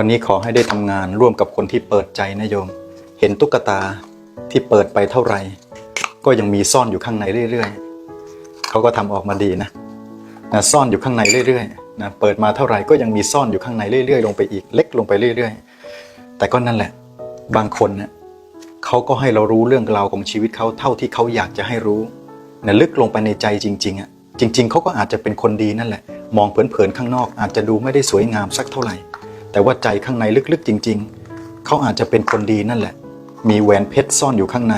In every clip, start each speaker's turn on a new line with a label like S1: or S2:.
S1: วันนี้ขอให้ได้ทำงานร่วมกับคนที่เปิดใจนะโยม เห็นตุ๊กตาที่เปิดไปเท่าไหร่ ก็ยังมีซ่อนอยู่ข้างในเรื่อยๆเขาก็ทำออกมาดีนะนะซ่อนอยู่ข้างในเรื่อยๆนะเปิดมาเท่าไหร่ก็ยังมีซ่อนอยู่ข้างในเรื่อยๆ ลงไปอีกเล็กลงไปเรื่อย ๆ แต่ก็นั่นแหละ บางคนเนี่ยเขาก็ให้เรารู้เรื่องราวของชีวิตเขาเท่าที่เขาอยากจะให้รู้นะลึกลงไปในใจจริงๆอะจริง ๆเขาก็อาจจะเป็นคนดีนั่นแหละ มองเผินๆข้างนอก อาจจะดูไม่ได้สวยงามสักเท่าไหร่ แต่ว่าใจข้างในลึกๆจริง ๆ เขาอาจจะเป็นคนดีนั่นแหละ มีแหวนเพชรซ่อนอยู่ข้างใน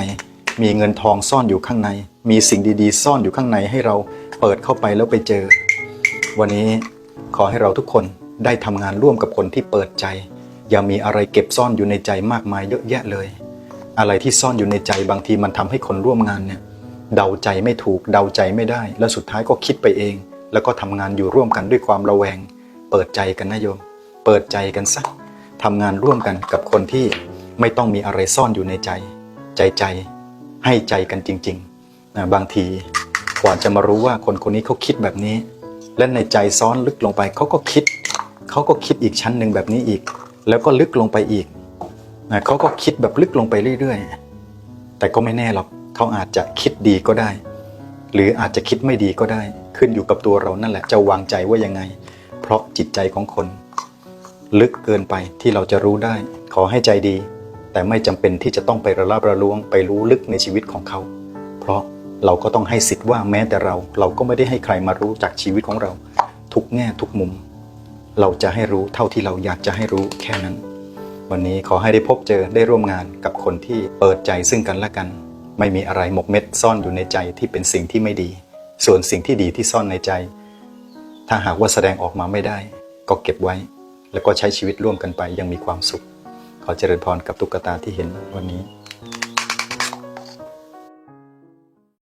S1: มีเงินทองซ่อนอยู่ข้างใน มีสิ่งดีๆ ซ่อนอยู่ข้างในให้เราเปิดเข้าไปแล้วไปเจอ วันนี้ขอให้เราทุกคนได้ทำงานร่วมกับคนที่เปิดใจ อย่ามีอะไรเก็บซ่อนอยู่ในใจมากมายเยอะแยะเลย อะไรที่ซ่อนอยู่ในใจบางทีมันทำให้คนร่วมงานเนี่ยเดาใจไม่ถูกเดาใจไม่ได้ แล้วสุดท้ายก็คิดไปเอง แล้วก็ทำงานอยู่ร่วมกันด้วยความระแวง เปิดใจกันนะโยม เปิดใจกันสักทำงานร่วมกันกับคนที่ไม่ต้องมีอะไรซ่อนอยู่ในใจ ใจใจให้ใจกันจริงๆนะบางทีกว่าจะมารู้ว่าคนคนนี้เขาคิดแบบนี้ และในใจซ้อนลึกลงไปเขาก็คิดเขาก็คิดอีกชั้นหนึ่งแบบนี้อีก แล้วก็ลึกลงไปอีกนะเขาก็คิดแบบลึกลงไปเรื่อยๆ แต่ก็ไม่แน่หรอกเขาอาจจะคิดดีก็ได้ หรืออาจจะคิดไม่ดีก็ได้ ขึ้นอยู่กับตัวเรานั่นแหละจะวางใจว่ายังไง เพราะจิตใจของคน ลึกเกินไปที่เราจะรู้ได้ ขอให้ใจดี แต่ไม่จำเป็นที่จะต้องไประลาบระลวงไปรู้ลึกในชีวิตของเขา เพราะเราก็ต้องให้สิทธิ์ว่าแม้แต่เรา เราก็ไม่ได้ให้ใครมารู้จากชีวิตของเรา ทุกแง่ทุกมุม เราจะให้รู้เท่าที่เราอยากจะให้รู้แค่นั้น วันนี้ขอให้ได้พบเจอได้ร่วมงานกับคนที่เปิดใจซึ่งกันและกัน ไม่มีอะไรหมกเม็ดซ่อนอยู่ในใจที่เป็นสิ่งที่ไม่ดี ส่วนสิ่งที่ดีที่ซ่อนในใจ ถ้าหากว่าแสดงออกมาไม่ได้ ก็เก็บไว้ แล้วก็ใช้ชีวิตร่วมกันไปยังมีความสุข ขอเจริญพรกับตุ๊กตาที่เห็นวันนี้